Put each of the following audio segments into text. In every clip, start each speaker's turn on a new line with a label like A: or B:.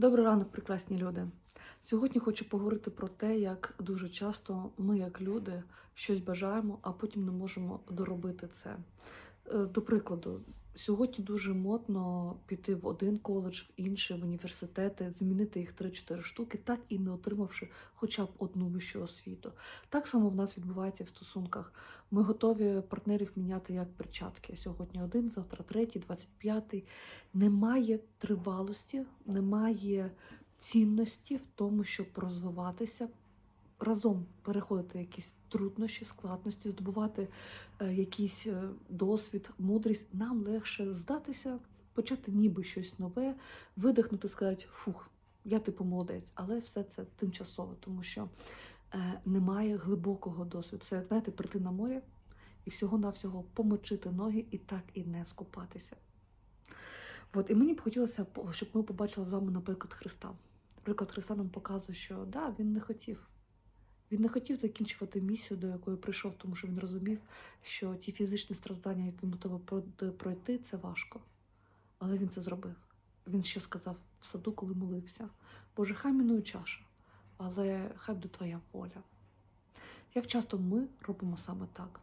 A: Добрий ранок, прекрасні люди. Сьогодні хочу поговорити про те, як дуже часто ми, як люди, щось бажаємо, а потім не можемо доробити це. Е, До прикладу, сьогодні дуже модно піти в один коледж, в інший, в університети, змінити їх 3-4 штуки, так і не отримавши хоча б одну вищу освіту. Так само в нас відбувається в стосунках. Ми готові партнерів міняти як перчатки. Сьогодні один, завтра третій, двадцять п'ятий. Немає тривалості, немає цінності в тому, щоб розвиватися, разом переходити якісь труднощі, складності, здобувати е, якийсь е, досвід, мудрість. Нам легше здатися, почати ніби щось нове, видихнути, сказати фух, я типу молодець, але все це тимчасово, тому що е, немає глибокого досвіду. Це як знаєте, прийти на море і всього-навсього помочити ноги і так і не скупатися. От, і мені б хотілося, щоб ми побачили з вами, наприклад, Христа. Наприклад, Христа нам показує, що да, він не хотів. Він не хотів закінчувати місію, до якої прийшов, тому що він розумів, що ті фізичні страждання, які йому треба пройти- це важко. Але він це зробив. Він що сказав в саду, коли молився: Боже, хай мінує чаша, але хай буде твоя воля. Як часто ми робимо саме так?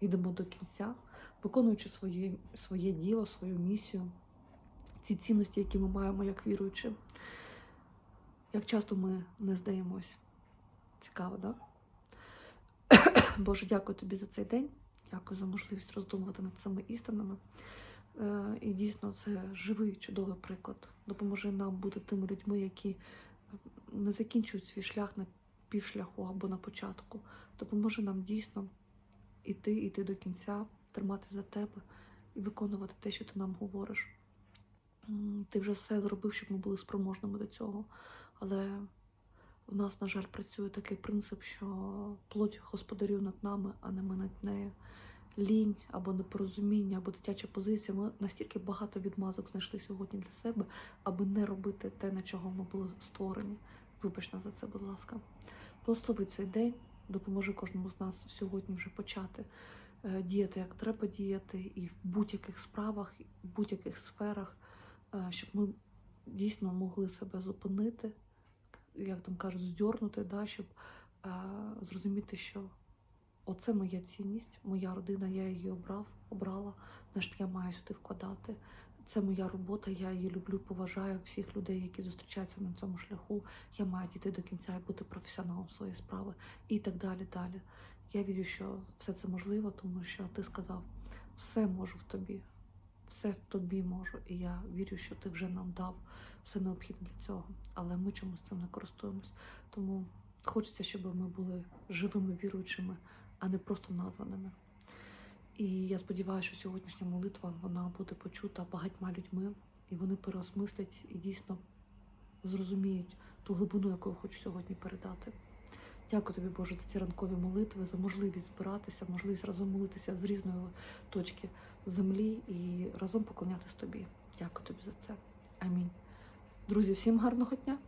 A: Йдемо до кінця, виконуючи своє, своє діло, свою місію, ці цінності, які ми маємо як віруючі. Як часто ми не здаємось? Цікаво, да? Боже, дякую тобі за цей день. Дякую за можливість роздумувати над цими істинами. Е, І дійсно, це живий, чудовий приклад. Допоможи нам бути тими людьми, які не закінчують свій шлях на півшляху або на початку. Допоможи нам дійсно іти, іти до кінця, тримати за тебе і виконувати те, що ти нам говориш. Ти вже все зробив, щоб ми були спроможними до цього. Але в нас, на жаль, працює такий принцип, що плоть господарює над нами, а не ми над нею. Лінь або непорозуміння, або дитяча позиція. Ми настільки багато відмазок знайшли сьогодні для себе, аби не робити те, на чого ми були створені. Вибач за це, будь ласка. Благослови цей день, допоможи кожному з нас сьогодні вже почати е, діяти, як треба діяти, і в будь-яких справах, в будь-яких сферах, е, щоб ми дійсно могли себе зупинити, як там кажуть, здьорнути, да, щоб е, зрозуміти, що оце моя цінність, моя родина, я її обрав, обрала, значить, я маю сюди вкладати. Це моя робота, я її люблю, поважаю всіх людей, які зустрічаються на цьому шляху. Я маю дійти до кінця і бути професіоналом своєї справи і так далі. далі. Я вірю, що все це можливо, тому що ти сказав, все можу в тобі, все в тобі можу. І я вірю, що ти вже нам дав все необхідне для цього. Але ми чомусь цим не користуємось. Тому хочеться, щоб ми були живими віруючими, а не просто названими. І я сподіваюся, що сьогоднішня молитва вона буде почута багатьма людьми, і вони переосмислять і дійсно зрозуміють ту глибину, яку я хочу сьогодні передати. Дякую тобі, Боже, за ці ранкові молитви, за можливість збиратися, можливість разом молитися з різної точки землі і разом поклонятись тобі. Дякую тобі за це. Амінь. Друзі, всім гарного дня!